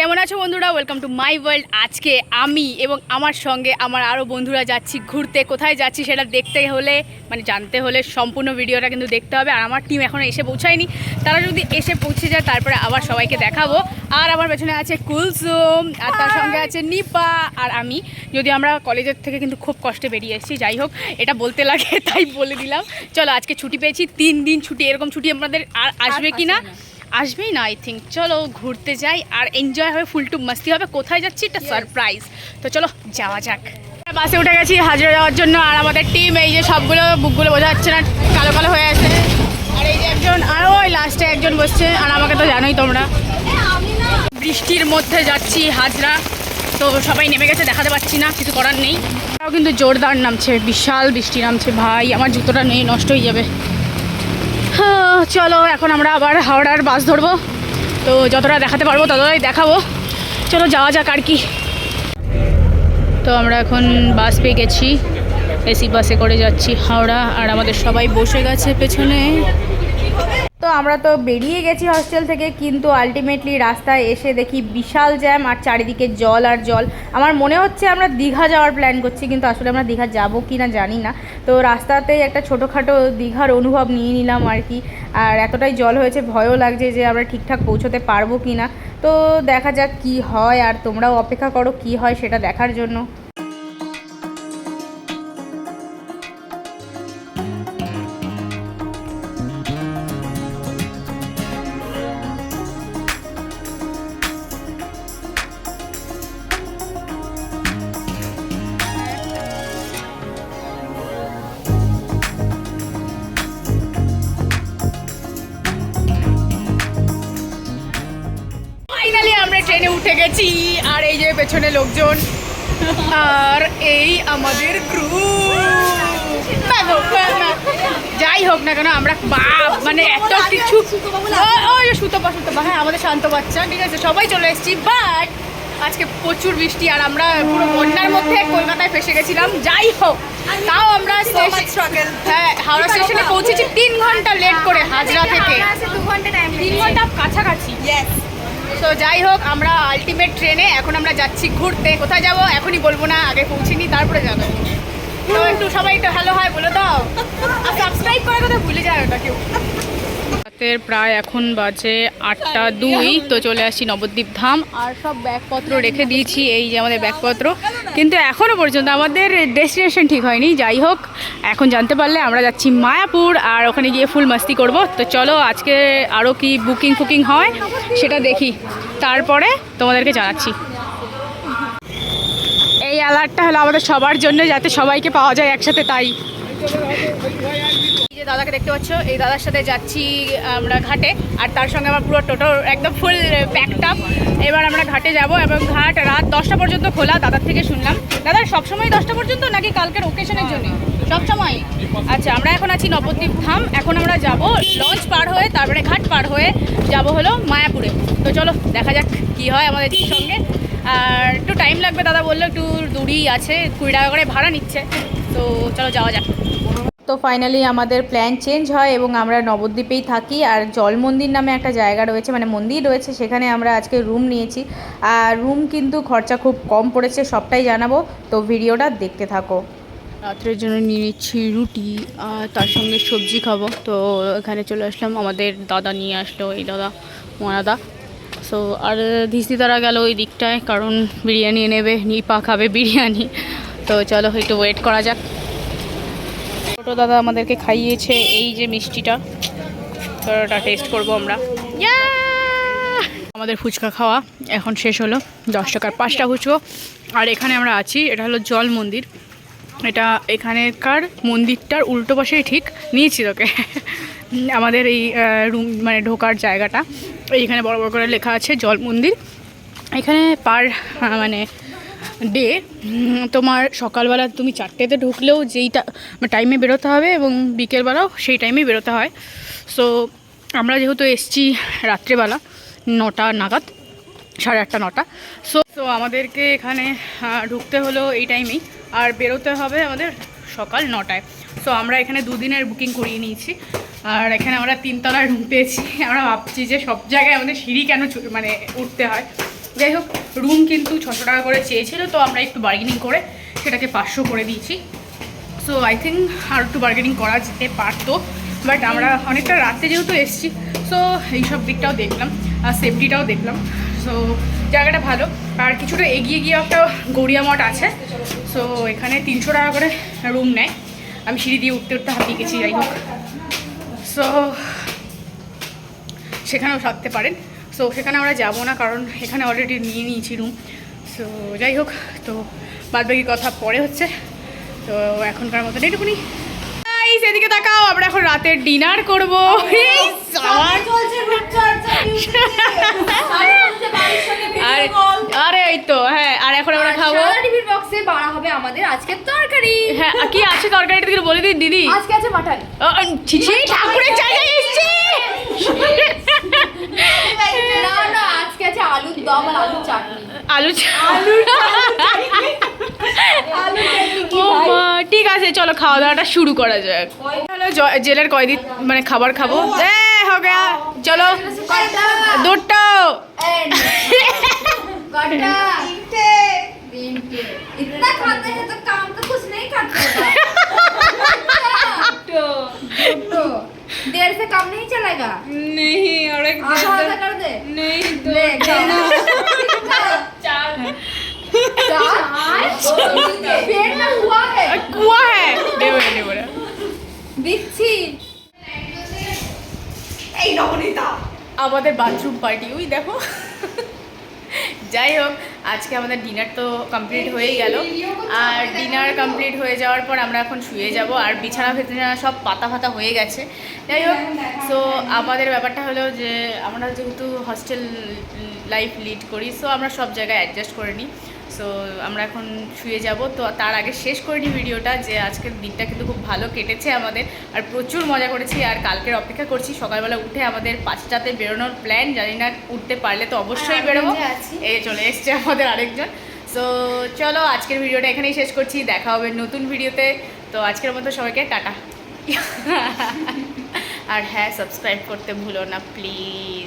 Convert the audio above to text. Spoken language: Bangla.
কেমন আছো বন্ধুরা? ওয়েলকাম টু মাই ওয়ার্ল্ড আজকে আমি এবং আমার সঙ্গে আমার আরও বন্ধুরা যাচ্ছি ঘুরতে। কোথায় যাচ্ছি সেটা দেখতে হলে মানে জানতে হলে সম্পূর্ণ ভিডিওটা কিন্তু দেখতে হবে। আর আমার টিম এখনও এসে পৌঁছায়নি। তারা যদি এসে পৌঁছে যায় তারপরে আবার সবাইকে দেখাবো। আর আমার পেছনে আছে কুলসুম আর তার সঙ্গে আছে নিপা আর আমি। যদি আমরা কলেজের থেকে কিন্তু খুব কষ্টে বেরিয়ে এসেছি যাই হোক এটা বলতে লাগে তাই বলে দিলাম। চলো আজকে ছুটি পেয়েছি। তিন দিন ছুটি এরকম ছুটি আমাদের আর আসবে কি না। আসবেই না আই থিঙ্ক চলো ঘুরতে যাই আর এনজয় হবে ফুল টু মাস্তি হবে। কোথায় যাচ্ছি? এটা সারপ্রাইজ তো চলো যাওয়া যাক। বাসে উঠে গেছি হাজিরা যাওয়ার জন্য। আর আমাদের টিম এই যে সবগুলো বুকগুলো বোঝা যাচ্ছে না কালো কালো হয়ে আছে। আর এই যে একজন আর ওই লাস্টে একজন বসছে। আর আমাকে তো জানোই তোমরা। বৃষ্টির মধ্যে যাচ্ছি হাজরা। তো সবাই নেমে গেছে দেখাতে পাচ্ছি না কিছু করার নেই। তাও কিন্তু জোরদার নামছে বিশাল বৃষ্টি নামছে। ভাই আমার জুতোটা নেই নষ্ট হয়ে যাবে। চলো, এখন আমরা আবার হাওড়ার বাস ধরবো। তো যতটা দেখাতে পারব, ততটাই দেখাবো। চলো, যাওয়া যাক আর কি। তো আমরা এখন বাস পেয়ে গেছি। এসি বাসে করে যাচ্ছি হাওড়া, আর আমাদের সবাই বসে গেছে পেছনে। আমরা তো বেরিয়ে গেছি হস্টেল থেকে, কিন্তু আলটিমেটলি রাস্তায় এসে দেখি বিশাল জ্যাম আর চারিদিকে জল আর জল। আমার মনে হচ্ছে আমরা দীঘা যাওয়ার প্ল্যান করছি, কিন্তু আসলে আমরা দীঘা যাব কি না জানি না। তো রাস্তাতেই একটা ছোটোখাটো দীঘার অনুভব নিয়ে নিলাম আর কি। আর এতটাই জল হয়েছে, ভয়ও লাগছে যে আমরা ঠিকঠাক পৌঁছতে পারব কি না তো দেখা যাক কি হয়, আর তোমরাও অপেক্ষা করো কি হয় সেটা দেখার জন্য। উঠে গেছি আর এই যে পেছনে লোকজন। আর এই আমাদের গ্রুপ যাই হোক না কেন আমরা বাপ মানে এত কিছু সুতপা সুতপা হ্যাঁ আমাদের শান্ত বাচ্চা ঠিক আছে সবাই চলে এসেছি। বাট আজকে প্রচুর বৃষ্টি আর আমরা পুরো বন্যার মধ্যে কলকাতায় ফেসে গেছিলাম। যাই হোক তাও আমরা হ্যাঁ হাওড়া স্টেশনে পৌঁছেছি তিন ঘণ্টা লেট করে হাজরা থেকে। তিন ঘণ্টা কাছাকাছি। তো যাই হোক, আমরা আলটিমেট ট্রেনে এখন আমরা যাচ্ছি ঘুরতে। কোথায় যাব এখনই বলব না, আগে পৌঁছিনি, তারপরে যাব। তো একটু সবাই একটু হ্যালো হয় বলে দাও। আর সাবস্ক্রাইব করার কথা ভুলে যায় ওটা কেউ। রাতের প্রায় এখন বাজে আটটা দুই, তো চলে আসছি নবদ্বীপ ধাম। আর সব ব্যাগপত্র রেখে দিয়েছি, এই যে আমাদের ব্যাগপত্র। কিন্তু এখনও পর্যন্ত আমাদের ডেস্টিনেশন ঠিক হয়নি। যাই হোক, এখন জানতে পারলে আমরা যাচ্ছি মায়াপুর, আর ওখানে গিয়ে ফুল মাস্তি করব। তো চলো, আজকে আরও কি বুকিং ফুকিং হয়, সেটা দেখি। তারপরে তোমাদেরকে জানাচ্ছি। এই অ্যালার্টটা হলো আমাদের সবার জন্য, যাতে সবাইকে পাওয়া যায় একসাথে, তাই। যে দাদাকে দেখতে পাচ্ছ, এই দাদার সাথে যাচ্ছি আমরা ঘাটে, আর তার সঙ্গে আমার পুরো টোটো একদম ফুল প্যাকড আপ এবার আমরা ঘাটে যাব এবং ঘাট রাত দশটা পর্যন্ত খোলা, দাদার থেকে শুনলাম। দাদা, সবসময় দশটা পর্যন্ত নাকি কালকের ওকেশনের জন্য? সবসময়? আচ্ছা আমরা এখন আছি নবদ্বীপ ধাম, এখন আমরা যাব লঞ্চ পার হয়ে, তারপরে ঘাট পার হয়ে যাব হলো মায়াপুরে। তো চলো, দেখা যাক কি হয় আমাদের সঙ্গে। আর একটু টাইম লাগবে, দাদা বলল, একটু দূরই আছে, কুড়ি টাকা করে ভাড়া নিচ্ছে। তো চলো, যাওয়া যাক। তো ফাইনালি আমাদের প্ল্যান চেঞ্জ হয় এবং আমরা নবদ্বীপেই থাকি। আর জল মন্দির নামে একটা জায়গা রয়েছে মানে মন্দির রয়েছে, সেখানে আমরা আজকে রুম নিয়েছি। আর রুম কিন্তু খরচা খুব কম পড়েছে, সবটাই জানাব। তো ভিডিওটা দেখতে থাকো। রাত্রের জন্য নিয়ে নিচ্ছি রুটি, আর তার সঙ্গে সবজি খাব। তো এখানে চলে আসলাম, আমাদের দাদা নিয়ে আসলো, এই দাদা মনাদা সো আর ধিসি তারা গেল ওই দিকটায়, কারণ বিরিয়ানি নেবে নিপা খাবে বিরিয়ানি। তো চলো, একটু ওয়েট করা যাক। ছোটো দাদা আমাদেরকে খাইয়েছে এই যে মিষ্টিটা। ওটা টেস্ট করব আমরা। আমাদের ফুচকা খাওয়া এখন শেষ হলো। দশ টাকার পাঁচটা ফুচকো। আর এখানে আমরা আছি, এটা হলো জল মন্দির। এটা এখানেকার মন্দিরটার উল্টো পাশেই ঠিক নিয়েছি তোকে। আমাদের এই রুম মানে ঢোকার জায়গাটা। এইখানে বড় বড় করে লেখা আছে জল মন্দির। এখানে পার মানে ডে তোমার সকালবেলা তুমি চারটেতে ঢুকলেও যেইটা টাইমে বেরোতে হবে এবং বিকেলবেলাও সেই টাইমেই বেরোতে হয়। সো আমরা যেহেতু এসছি রাত্রেবেলা, নটা নাগাদ, সাড়ে আটটা, নটা। সো তো আমাদেরকে এখানে ঢুকতে হলো এই টাইমেই আর বেরোতে হবে আমাদের সকাল নটায়। সো আমরা এখানে দুদিনের বুকিং করিয়ে নিয়েছি। আর এখানে আমরা তিনতলার রুম পেয়েছি। আমরা ভাবছি যে সব জায়গায় আমাদের সিঁড়ি কেন মানে উঠতে হয়। যাই হোক রুম কিন্তু ছশো টাকা করে চেয়েছিল, তো আমরা একটু বার্গেনিং করে সেটাকে পাঁচশো করে দিয়েছি। সো আই থিঙ্ক আর একটু বার্গেনিং করা যেতে পারতো বাট আমরা অনেকটা রাতে যেহেতু এসেছি সো এইসব দিকটাও দেখলাম, আর সেফটিটাও দেখলাম। সো জায়গাটা ভালো, আর কিছুটা এগিয়ে গিয়ে একটা গড়িয়া মঠ আছে সো এখানে তিনশো টাকা করে রুম নেয়। আমি সিঁড়ি দিয়ে উঠতে উঠতে হাঁপিয়ে গেছি, যাই হোক। সো সেখানেও থাকতে পারেন। সো সেখানে আমরা যাব না কারণ এখানে অলরেডি নিয়ে নিয়েছি রুম সো যাই হোক তো বাদবাকি কথা পরে হচ্ছে। তো এখনকার মতন এটুকুনি। এদিকে তাকাও আমরা এখন রাতের ডিনার করব। আরে আরে এই তো হ্যাঁ আর এখন আমরা খাব? টিভির বক্সে বাড়া হবে আমাদের আজকের তরকারি। হ্যাঁ কি আছে তরকারিটা দিকে বলে দিন দিদি? আজকে আছে মাটন। ঠাকুরের জায়গায় এসছে। না না আজকে আছে আলুর দম আর আলুর চাটনি আলু ও মা, ঠিক আছে চলো খাওয়া দাওয়াটা শুরু করা যাক হলো জ- জেলের কয়দিন মানে খাবার খাবো এ, হো গয়া চলো কটা দুটো कटा तीनटे इतना खाते हैं तो काम तो कुछ नहीं करते से काम नहीं चलेगा नहीं और एक आधा आधा कर दे नहीं दो ले चार चार पेट में हुआ है কুয়া হ্যাঁ নেবো না, নেবো না। बिच्छी আমাদের বাথরুম পার্টি ওই দেখো যাই হোক আজকে আমাদের ডিনার তো কমপ্লিট হয়েই গেল। আর ডিনার কমপ্লিট হয়ে যাওয়ার পর আমরা এখন শুয়ে যাব। আর বিছানা ফেতনা সব পাতা ফাতা হয়ে গেছে। যাই হোক সো আমাদের ব্যাপারটা হলো যে, আমরা যেহেতু হস্টেল লাইফ লিড করি সো আমরা সব জায়গায় অ্যাডজাস্ট করে নিই। সো আমরা এখন শুয়ে যাব। তো তার আগে শেষ করে নিই ভিডিওটা যে আজকের দিনটা কিন্তু খুব ভালো কেটেছে আমাদের। আর প্রচুর মজা করেছি আর কালকের অপেক্ষা করছি। সকালবেলা উঠে আমাদের পাঁচটাতে বেরোনোর প্ল্যান জানি না উঠতে পারলে তো অবশ্যই বেরোবো। যে এই চলে এসছে আমাদের আরেকজন। সো চলো আজকের ভিডিওটা এখানেই শেষ করছি। দেখা হবে নতুন ভিডিওতে। তো আজকের মতো সবাইকে টাটা। আর হ্যাঁ সাবস্ক্রাইব করতে ভুলো না প্লিজ